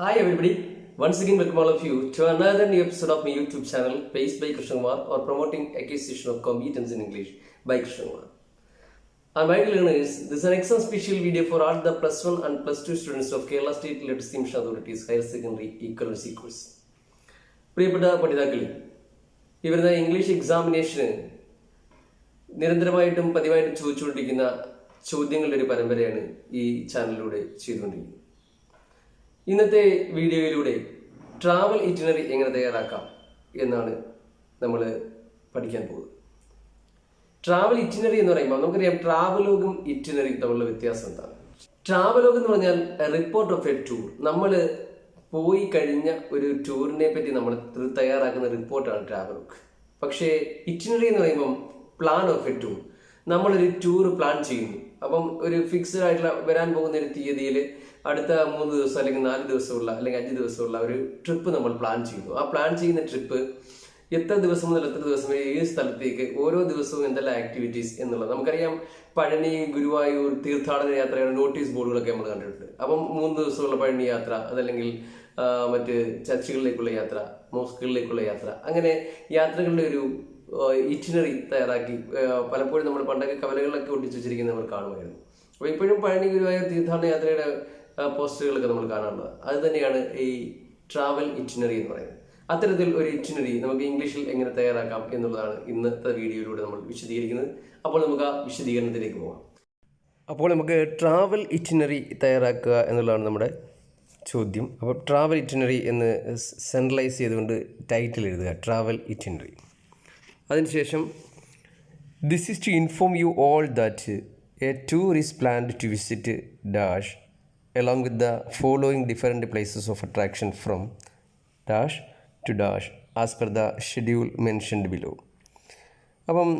Once again welcome all of you to another new episode of my YouTube channel based by Krishnamar or promoting acquisition of competence in English by Krishnamar. And my dear learners, this is an excellent special video for all the plus 1 and plus 2 students of Kerala State Literacy Mission Authorities Higher Secondary Equivalency course. പ്രിയപ്പെട്ട പഠിതാക്കളെ ഈ വരുന്ന English എക്സാമിനേഷന് നിരന്തരമായിട്ടും പതിവായിട്ടും ചോദിച്ചുകൊണ്ടിരിക്കുന്ന ചോദ്യങ്ങളുടെ ഒരു പരമ്പരയാണ് ഈ ചാനലിലൂടെ ചെയ്തുകൊണ്ടിരിക്കുന്നത് ഇന്നത്തെ വീഡിയോയിലൂടെ ട്രാവൽ ഇറ്റിനറി എങ്ങനെ തയ്യാറാക്കാം എന്നാണ് നമ്മൾ പഠിക്കാൻ പോകുന്നത്. ട്രാവൽ ഇറ്റിനറി എന്ന് പറയുമ്പോൾ നമുക്കറിയാം ട്രാവലോഗും ഇറ്റിനറിയും തമ്മിലുള്ള വ്യത്യാസം എന്താണ്. ട്രാവലോഗ് എന്ന് പറഞ്ഞാൽ റിപ്പോർട്ട് ഓഫ് എ ടൂർ നമ്മൾ പോയി കഴിഞ്ഞ ഒരു ടൂറിനെ പറ്റി നമ്മൾ തയ്യാറാക്കുന്ന റിപ്പോർട്ടാണ് ട്രാവലോഗ് പക്ഷേ ഇറ്റിനറി എന്ന് പറയുമ്പം പ്ലാൻ ഓഫ് എ ടൂർ നമ്മളൊരു ടൂർ പ്ലാൻ ചെയ്യുന്നു. അപ്പം ഒരു ഫിക്സ്ഡ് ആയിട്ടുള്ള വരാൻ പോകുന്ന ഒരു തീയതിയിൽ അടുത്ത മൂന്ന് ദിവസം അല്ലെങ്കിൽ നാല് ദിവസമുള്ള അല്ലെങ്കിൽ അഞ്ച് ദിവസമുള്ള ഒരു ട്രിപ്പ് നമ്മൾ പ്ലാൻ ചെയ്യുന്നു. ആ പ്ലാൻ ചെയ്യുന്ന ട്രിപ്പ് എത്ര ദിവസം മുതൽ എത്ര ദിവസം വരെ ഏത് സ്ഥലത്തേക്ക് ഓരോ ദിവസവും എന്തെല്ലാം ആക്ടിവിറ്റീസ് എന്നുള്ളത് നമുക്കറിയാം. പഴനി ഗുരുവായൂർ തീർത്ഥാടന യാത്രയുടെ നോട്ടീസ് ബോർഡുകളൊക്കെ നമ്മൾ കണ്ടിട്ടുണ്ട്. അപ്പം മൂന്ന് ദിവസമുള്ള പഴനി യാത്ര അതല്ലെങ്കിൽ മറ്റ് ചർച്ചുകളിലേക്കുള്ള യാത്ര മോസ്കുകളിലേക്കുള്ള യാത്ര അങ്ങനെ യാത്രകളുടെ ഒരു ഇറ്റിനറി തയ്യാറാക്കി പലപ്പോഴും നമ്മൾ പണ്ടൊക്കെ കവലകളിലൊക്കെ ഒട്ടിച്ചു വെച്ചിരിക്കുന്നത് നമ്മൾ കാണുമായിരുന്നു. അപ്പോൾ ഇപ്പോഴും പഴനി ഗുരുവായൂർ തീർത്ഥാടന യാത്രയുടെ പോസ്റ്ററുകളൊക്കെ നമ്മൾ കാണാറുള്ളത്. അത് തന്നെയാണ് ഈ ട്രാവൽ ഇറ്റിനറി എന്ന് പറയുന്നത്. അത്തരത്തിൽ ഒരു ഇറ്റിനറി നമുക്ക് ഇംഗ്ലീഷിൽ എങ്ങനെ തയ്യാറാക്കാം എന്നുള്ളതാണ് ഇന്നത്തെ വീഡിയോയിലൂടെ നമ്മൾ വിശദീകരിക്കുന്നത്. അപ്പോൾ നമുക്ക് ആ വിശദീകരണത്തിലേക്ക് പോകാം. അപ്പോൾ നമുക്ക് ട്രാവൽ ഇറ്റിനറി തയ്യാറാക്കുക എന്നുള്ളതാണ് നമ്മുടെ ചോദ്യം. അപ്പോൾ ട്രാവൽ ഇറ്റിനറി എന്ന് സെൻട്രലൈസ് ചെയ്തുകൊണ്ട് ടൈറ്റിൽ എഴുതുക. ട്രാവൽ ഇറ്റിനറി അതിനുശേഷം this is to inform you all that a tour is planned to visit dash along with the following different places of attraction from dash to dash as per the schedule mentioned below. അപ്പം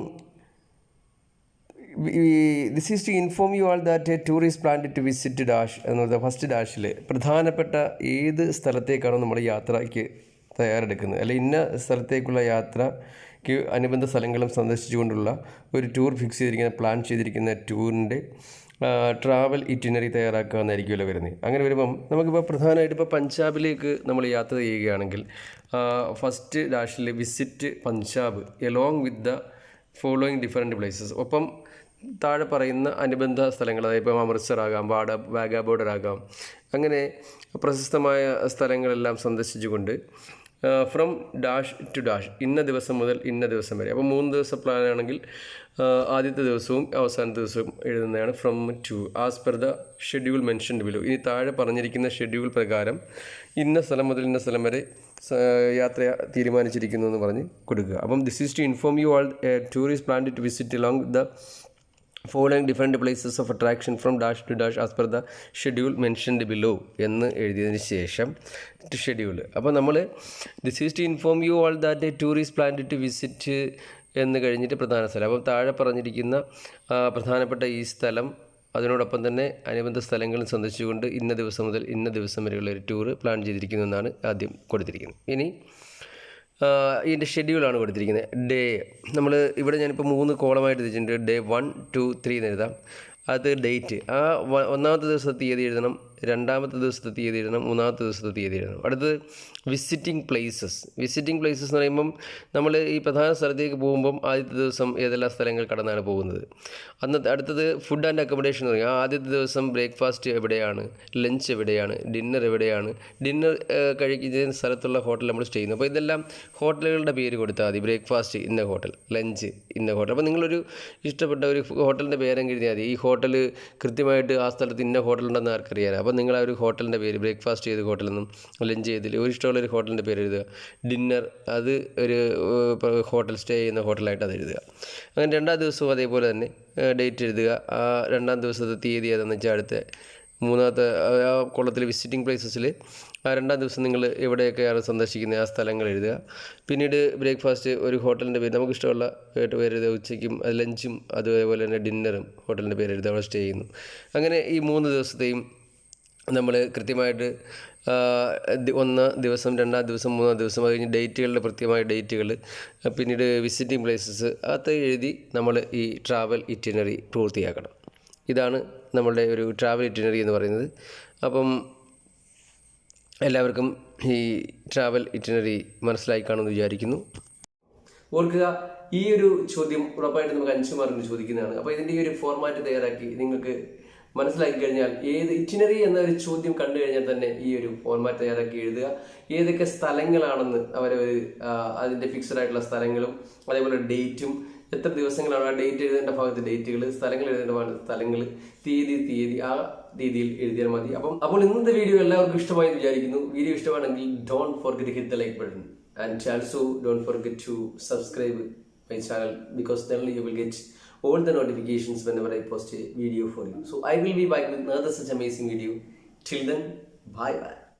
this is to inform you all that a tourist plan to visit dash എന്നത് first ഡാഷിൽ പ്രധാനപ്പെട്ട ഏത് സ്ഥലത്തേക്കാണോ നമ്മൾ യാത്രയ്ക്ക് തയ്യാറെടുക്കുന്നത്. അല്ലെ ഇന്ന സ്ഥലത്തേക്കുള്ള യാത്രയ്ക്ക് അനുബന്ധ സ്ഥലങ്ങളും സന്ദർശിച്ചുകൊണ്ടുള്ള ഒരു ടൂർ ഫിക്സ് ചെയ്തിരിക്കുന്ന പ്ലാൻ ചെയ്തിരിക്കുന്ന ടൂറിന്റെ ട്രാവൽ ഇറ്റിനറി തയ്യാറാക്കുക എന്നായിരിക്കുമല്ലോ വരുന്നത് അങ്ങനെ വരുമ്പം നമുക്കിപ്പോൾ പ്രധാനമായിട്ട് ഇപ്പോൾ പഞ്ചാബിലേക്ക് നമ്മൾ യാത്ര ചെയ്യുകയാണെങ്കിൽ first ഡാഷിൽ visit Punjab along with the following different places ഒപ്പം താഴെ പറയുന്ന അനുബന്ധ സ്ഥലങ്ങൾ അതായത് ഇപ്പം അമൃത്സർ ആകാം വാഡ വാഗ ബോർഡർ ആകാം അങ്ങനെ പ്രശസ്തമായ സ്ഥലങ്ങളെല്ലാം സന്ദർശിച്ചുകൊണ്ട് ഫ്രം ഡാഷ് ടു ഡാഷ് ഇന്ന ദിവസം മുതൽ ഇന്ന ദിവസം വരെ. അപ്പോൾ മൂന്ന് ദിവസം പ്ലാൻ ആണെങ്കിൽ ആദ്യത്തെ ദിവസവും അവസാന ദിവസവും എഴുതുന്നതാണ് from to as per the schedule mentioned below ഇനി താഴെ പറഞ്ഞിരിക്കുന്ന ഷെഡ്യൂൾ പ്രകാരം ഇന്ന സ്ഥലം മുതൽ ഇന്ന സ്ഥലം വരെ യാത്ര തീരുമാനിച്ചിരിക്കുന്നു എന്ന് പറഞ്ഞ് കൊടുക്കുക. അപ്പം this is to inform you all tourist plan to visit along the following different places of attraction from dash to dash as per the schedule mentioned below എന്ന് എഴുതിയതിന് ശേഷം ഷെഡ്യൂൾ അപ്പോൾ നമ്മൾ this is to inform you all that tourist plan to visit എന്ന് കഴിഞ്ഞിട്ട് പ്രധാന സ്ഥലം. അപ്പം താഴെ പറഞ്ഞിരിക്കുന്ന പ്രധാനപ്പെട്ട ഈ സ്ഥലം അതിനോടൊപ്പം തന്നെ അനുബന്ധ സ്ഥലങ്ങളും സന്ദർശിച്ചുകൊണ്ട് ഇന്ന ദിവസം മുതൽ ഇന്ന ദിവസം വരെയുള്ള ഒരു ടൂർ പ്ലാൻ ചെയ്തിരിക്കുന്നു എന്നാണ് ആദ്യം കൊടുത്തിരിക്കുന്നത്. ഇനി ഇതിന്റെ ഷെഡ്യൂളാണ് കൊടുത്തിരിക്കുന്നത്. ഡേ നമ്മൾ ഇവിടെ ഞാനിപ്പോൾ മൂന്ന് കോളമായിട്ട് തിരിച്ചിട്ടുണ്ട് ഡേ വൺ ടു ത്രീ എന്ന് എഴുതാം. അത് ഡേറ്റ്. ആ ഒന്നാമത്തെ ദിവസത്തെ തീയതി എഴുതണം. രണ്ടാമത്തെ ദിവസത്തെ തീയതി എഴുതണം മൂന്നാമത്തെ ദിവസത്തെ തീയതി എഴുതണം. അടുത്തത് വിസിറ്റിംഗ് പ്ലേസസ് വിസിറ്റിംഗ് പ്ലേസസ് എന്ന് പറയുമ്പം നമ്മൾ ഈ പ്രധാന സ്ഥലത്തേക്ക് പോകുമ്പം ആദ്യത്തെ ദിവസം ഏതെല്ലാം സ്ഥലങ്ങൾ കടന്നാണ് പോകുന്നത്. അന്ന് അടുത്തത് ഫുഡ് ആൻഡ് അക്കോമഡേഷൻ എന്ന് പറയും ആദ്യത്തെ ദിവസം ബ്രേക്ക്ഫാസ്റ്റ് എവിടെയാണ് ലഞ്ച് എവിടെയാണ് ഡിന്നർ എവിടെയാണ് ഡിന്നർ കഴിക്കുന്ന സ്ഥലത്തുള്ള ഹോട്ടൽ നമ്മൾ സ്റ്റേ ചെയ്യുന്നു. അപ്പോൾ ഇതെല്ലാം ഹോട്ടലുകളുടെ പേര് കൊടുത്താൽ മതി. ബ്രേക്ക്ഫാസ്റ്റ് ഇന്ന ഹോട്ടൽ ലഞ്ച് ഇന്ന ഹോട്ടൽ അപ്പോൾ നിങ്ങളൊരു ഇഷ്ടപ്പെട്ട ഒരു ഹോട്ടലിന്റെ പേരെങ്കിൽ എഴുതിയാൽ മതി. ഈ ഹോട്ടൽ കൃത്യമായിട്ട് ആ സ്ഥലത്ത് ഇന്ന ഹോട്ടലുണ്ടെന്ന് ആർക്കറിയാം അപ്പോൾ നിങ്ങൾ ആ ഒരു ഹോട്ടലിന്റെ പേര് ബ്രേക്ക്ഫാസ്റ്റ് ചെയ്ത് ഹോട്ടലെന്നും ലഞ്ച് ചെയ്തിൽ ഒരു ഇഷ്ടമുള്ള ഒരു ഹോട്ടലിന്റെ പേര് എഴുതുക. ഡിന്നർ അത് ഒരു ഹോട്ടൽ സ്റ്റേ ചെയ്യുന്ന ഹോട്ടലായിട്ട് അത് എഴുതുക. അങ്ങനെ രണ്ടാം ദിവസവും അതേപോലെ തന്നെ ഡേറ്റ് എഴുതുക. ആ രണ്ടാം ദിവസത്തെ തീയതി ഏതാണെന്ന് വെച്ചാൽ അടുത്ത മൂന്നാമത്തെ ആ- കൊള്ളത്തിൽ വിസിറ്റിംഗ് പ്ലേസസിൽ ആ രണ്ടാം ദിവസം നിങ്ങൾ എവിടെയൊക്കെയാണ് സന്ദർശിക്കുന്നത് ആ സ്ഥലങ്ങൾ എഴുതുക. പിന്നീട് ബ്രേക്ക്ഫാസ്റ്റ് ഒരു ഹോട്ടലിന്റെ പേര് നമുക്ക് ഇഷ്ടമുള്ള പേര് എഴുതുക. ഉച്ചയ്ക്കും ലഞ്ചും അതുപോലെ തന്നെ ഡിന്നറും ഹോട്ടലിന്റെ പേര് എഴുതുക. അവിടെ സ്റ്റേ ചെയ്യുന്നു. അങ്ങനെ ഈ മൂന്ന് ദിവസത്തെയും നമ്മൾ കൃത്യമായിട്ട് ഒന്ന് ദിവസം രണ്ടാം ദിവസം മൂന്നാം ദിവസം അത് കഴിഞ്ഞ് ഡേറ്റുകളുടെ കൃത്യമായ ഡേറ്റുകൾ പിന്നീട് വിസിറ്റിംഗ് പ്ലേസസ് അതൊക്കെ എഴുതി നമ്മൾ ഈ ട്രാവൽ ഇറ്റിനറി പൂർത്തിയാക്കണം. ഇതാണ് നമ്മളുടെ ഒരു ട്രാവൽ ഇറ്റിനറി എന്ന് പറയുന്നത്. അപ്പം എല്ലാവർക്കും ഈ ട്രാവൽ ഇറ്റിനറി മനസ്സിലായി കാണുമെന്ന് വിചാരിക്കുന്നു. ഓർക്കുക ഈ ഒരു ചോദ്യം ഉറപ്പായിട്ട് നമുക്ക് അഞ്ചു മാർക്കിന് ചോദിക്കുന്നതാണ്. അപ്പോൾ ഇതിന്റെ ഈ ഒരു ഫോർമാറ്റ് തയ്യാറാക്കി നിങ്ങൾക്ക് മനസ്സിലാക്കി കഴിഞ്ഞാൽ ഏത് ഇറ്റിനറി എന്ന ഒരു ചോദ്യം കണ്ടു കഴിഞ്ഞാൽ തന്നെ ഈ ഒരു ഫോർമാറ്റ് തയ്യാറാക്കി എഴുതുക. ഏതൊക്കെ സ്ഥലങ്ങളാണെന്ന് അവരൊരു അതിന്റെ ഫിക്സഡ് ആയിട്ടുള്ള സ്ഥലങ്ങളും അതേപോലെ ഡേറ്റും എത്ര ദിവസങ്ങളാണ് ആ ഡേറ്റ് എഴുതേണ്ട ഭാഗത്ത് ഡേറ്റുകൾ സ്ഥലങ്ങൾ എഴുതേണ്ട സ്ഥലങ്ങൾ തീയതി തീയതി ആ രീതിയിൽ എഴുതിയാൽ മതി. അപ്പം അപ്പോൾ ഇന്നത്തെ വീഡിയോ എല്ലാവർക്കും ഇഷ്ടമായി വിചാരിക്കുന്നു. വീഡിയോ ഇഷ്ടമാണെങ്കിൽ don't forget hit the like button and also don't forget to subscribe my channel because then you will get all the notifications whenever I post a video for you. So I will be back with another such amazing video. Till then, bye bye.